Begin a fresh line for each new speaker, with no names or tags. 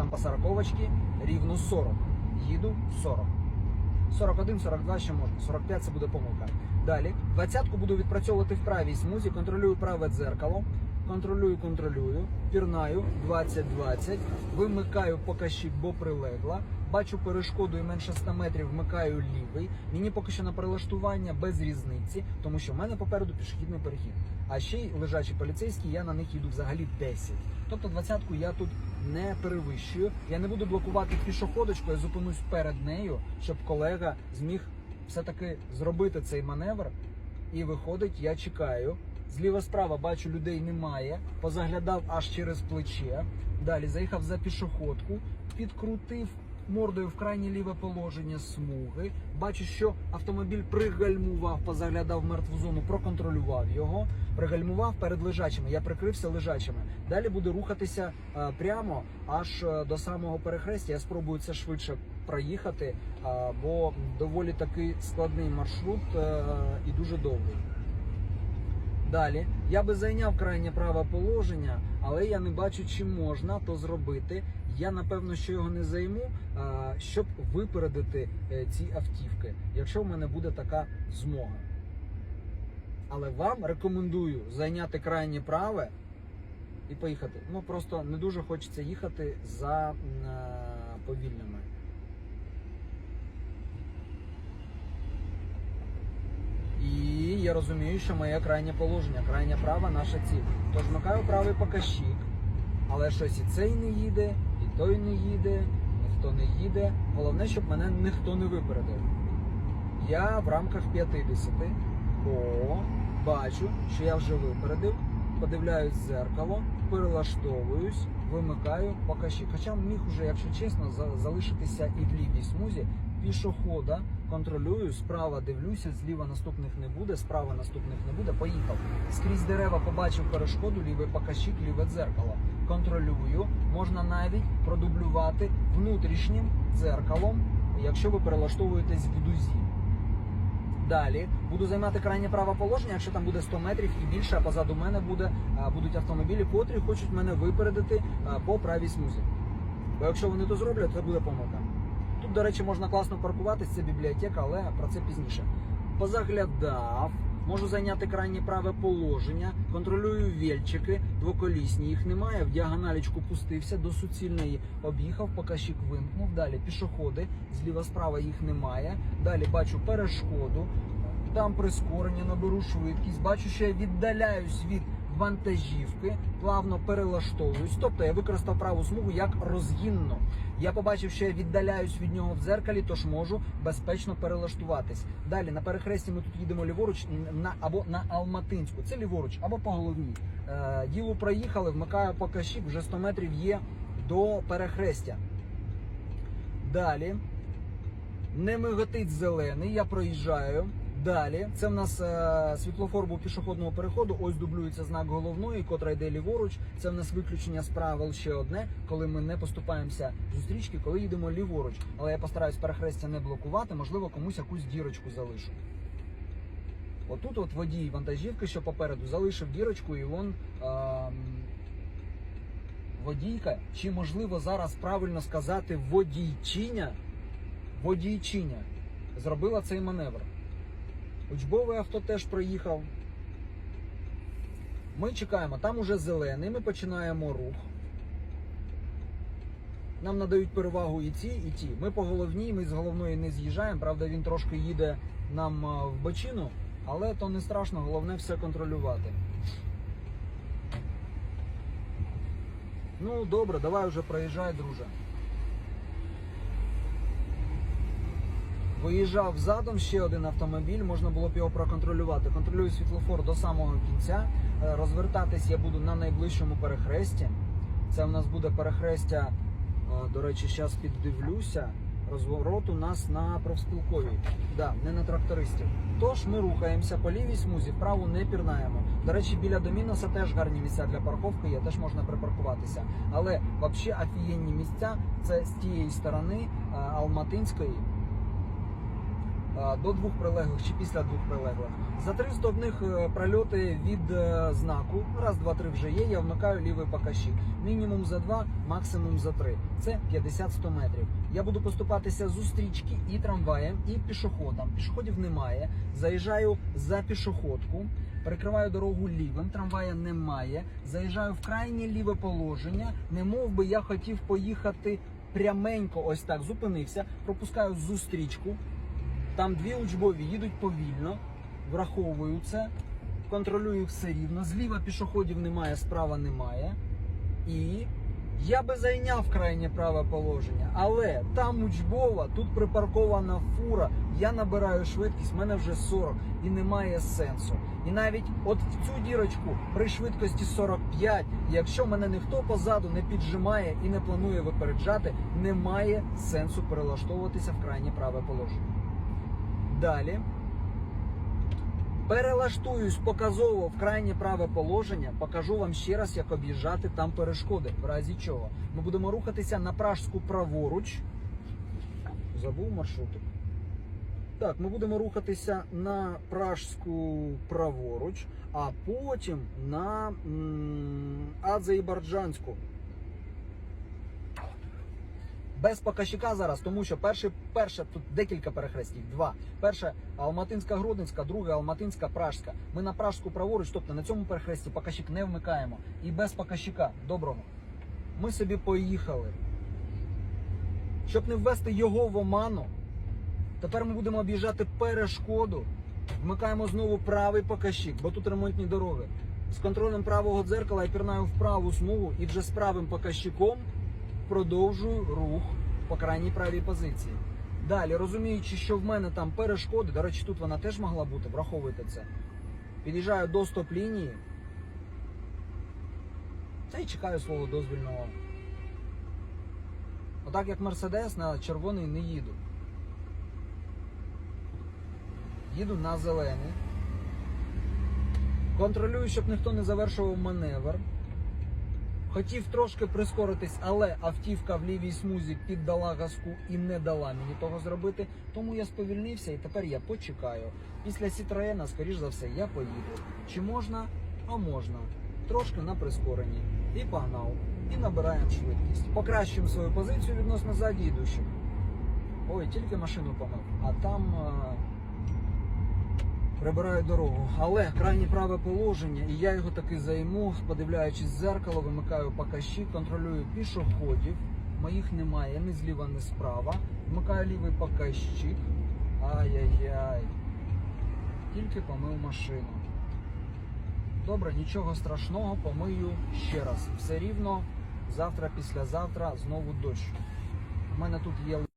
там по сороковочці рівно 40. Їду 40. 41, 42 ще можна, 45 це буде помилка. Далі, двадцятку буду відпрацьовувати в правій смузі, контролюю праве дзеркало, контролюю, контролюю, пірнаю 20-20, вимикаю покащик, бо прилегла. Бачу перешкоду і менше 100 метрів, вмикаю лівий. Мені поки що на перелаштування без різниці, тому що в мене попереду пішохідний перехід. А ще й лежачі поліцейські, я на них їду взагалі 10. Тобто двадцятку я тут не перевищую. Я не буду блокувати пішоходочку, я зупинусь перед нею, щоб колега зміг все-таки зробити цей маневр. І виходить, я чекаю. Зліва справа бачу, людей немає. Позаглядав аж через плече. Далі заїхав за пішоходку, підкрутив мордою в крайнє ліве положення смуги. Бачу, що автомобіль пригальмував, позаглядав в мертву зону, проконтролював його, пригальмував перед лежачими. Я прикрився лежачими. Далі буду рухатися е, прямо аж е, до самого перехрестя. Я спробую це швидше проїхати, е, бо доволі такий складний маршрут е, і дуже довгий. Далі я би зайняв крайнє праве положення, але я не бачу, чи можна то зробити. Я напевно, що його не займу, щоб випередити е, ці автівки, якщо в мене буде така змога. Але вам рекомендую зайняти крайнє праве і поїхати. Ну просто не дуже хочеться їхати за повільними. І я розумію, що моє крайнє положення, крайня права наша ціль. Тож вмикаю правий покащик, але щось і цей не їде, і той не їде, ніхто не їде. Головне, щоб мене ніхто не випередив. Я в рамках 50, бо бачу, що я вже випередив, подивляюсь в зеркало, перелаштовуюсь, вимикаю покащик. Хоча міг уже, якщо чесно, залишитися і в лівій смузі пішохода контролюю, справа дивлюся, зліва наступних не буде, справа наступних не буде. Поїхав. Скрізь дерева побачив перешкоду, лівий покащик, ліве дзеркало. Контролюю. Можна навіть продублювати внутрішнім дзеркалом, якщо ви перелаштовуєтесь в дузі. Далі буду займати крайнє праве положення, якщо там буде 100 метрів і більше, а позаду мене буде, а, будуть автомобілі, котрі хочуть мене випередити по правій смузі. Бо якщо вони то зроблять, це буде помилка. Тут, до речі, можна класно паркуватись, це бібліотека, але про це пізніше. Позаглядав, можу зайняти крайнє праве положення, контролюю вільчики, двоколісні, їх немає. В діагоналічку пустився, до суцільної об'їхав, покащик вимкнув. Далі пішоходи, зліва справа їх немає. Далі бачу перешкоду, дам прискорення, наберу швидкість, бачу, що я віддаляюсь від вантажівки, плавно перелаштовуюсь. Тобто я використав праву смугу як розгінну. Я побачив, що я віддаляюсь від нього в дзеркалі, тож можу безпечно перелаштуватись. Далі на перехресті ми тут їдемо ліворуч на або на Алматинську. Це ліворуч, або по головній. Е, діло проїхали, вмикаю покащик, вже 100 метрів є до перехрестя. Далі не миготить зелений, я проїжджаю. Далі це в нас е, світлофор пішохідного переходу. Ось дублюється знак головної, котра йде ліворуч. Це в нас виключення з правил ще одне, коли ми не поступаємося зустрічки, коли їдемо ліворуч. Але я постараюсь перехрестя не блокувати, можливо, комусь якусь дірочку залишу. Отут от водій вантажівки, що попереду, залишив дірочку, і вон ем, водійка, чи можливо зараз правильно сказати водійчиня, водійчиня зробила цей маневр. Учбове авто теж проїхав. Ми чекаємо, там уже зелений, ми починаємо рух. Нам надають перевагу і ті, і ті. Ми по головній, ми з головної не з'їжджаємо. Правда, він трошки їде нам в бочину, але то не страшно, головне все контролювати. Ну, добре, давай вже проїжджай, друже. Виїжджав задом ще один автомобіль, можна було б його проконтролювати. Контролюю світлофор до самого кінця. Е, Розвертатись я буду на найближчому перехресті. Це в нас буде перехрестя, е, до речі, зараз піддивлюся. Розворот у нас на профспілковій, да, не на трактористів. Тож ми рухаємося по лівій смузі, вправу не пірнаємо. До речі, біля Доміноса теж гарні місця для парковки, є, теж можна припаркуватися. Але взагалі офігенні місця це з тієї сторони е, Алматинської. А, до двох прилеглих чи після двох прилеглих. За три стовних е, прольоти від е, знаку, раз, два, три вже є. Я вмикаю лівий покащик. Мінімум за два, максимум за три. Це 50-100 метрів. Я буду поступатися зустрічки і трамваєм, і пішоходам. Пішоходів немає. Заїжджаю за пішоходку. Перекриваю дорогу лівим, трамвая немає. Заїжджаю в крайнє ліве положення, не мов би я хотів поїхати пряменько, ось так зупинився, пропускаю зустрічку. Там дві учбові їдуть повільно, враховую це, контролюю все рівно. Зліва пішоходів немає, справа немає. І я би зайняв крайнє праве положення, але там учбова, тут припаркована фура. Я набираю швидкість, в мене вже 40 і немає сенсу. І навіть от в цю дірочку при швидкості 45, якщо мене ніхто позаду не піджимає і не планує випереджати, немає сенсу перелаштовуватися в крайнє праве положення. Далі перелаштуюсь показово в крайнє праве положення. Покажу вам ще раз, як об'їжджати там перешкоди. В разі чого ми будемо рухатися на пражську праворуч. Забув маршрутик. Так, ми будемо рухатися на пражську праворуч, а потім на м, Азербайджанську. Без покащика зараз, тому що перше, перше тут декілька перехрестів. Два. Перше Алматинська Гродненська, друге Алматинська Пражська. Ми на Пражську праворуч, тобто на цьому перехресті покащик не вмикаємо. І без покащика. Доброго. Ми собі поїхали. Щоб не ввести його в оману, тепер ми будемо об'їжджати перешкоду. Вмикаємо знову правий покащик, бо тут ремонтні дороги. З контролем правого дзеркала я пірнаю в праву смугу і вже з правим покащиком продовжую рух по крайній правій позиції. Далі, розуміючи, що в мене там перешкоди, до речі, тут вона теж могла бути, враховуйте це. Під'їжджаю до стоп-лінії та й чекаю свого дозвільного. Отак як Мерседес на червоний не їду. Їду на зелений. Контролюю, щоб ніхто не завершував маневр. Хотів трошки прискоритись, але автівка в лівій смузі піддала газку і не дала мені того зробити. Тому я сповільнився і тепер я почекаю. Після Сітроєна, скоріш за все, я поїду. Чи можна? А можна. Трошки на прискоренні. І погнав. І набираємо швидкість. Покращуємо свою позицію відносно ззаді йдущих. Ой, тільки машину помив. А там. Прибираю дорогу, але крайнє праве положення, і я його таки займу, подивляючись в зеркало, вимикаю покащі, контролюю пішоходів. Моїх немає ні зліва, ні справа. Вмикаю лівий покащик. Ай-яй-яй. Тільки помив машину. Добре, нічого страшного, помию ще раз. Все рівно. Завтра, післязавтра знову дощ. У мене тут є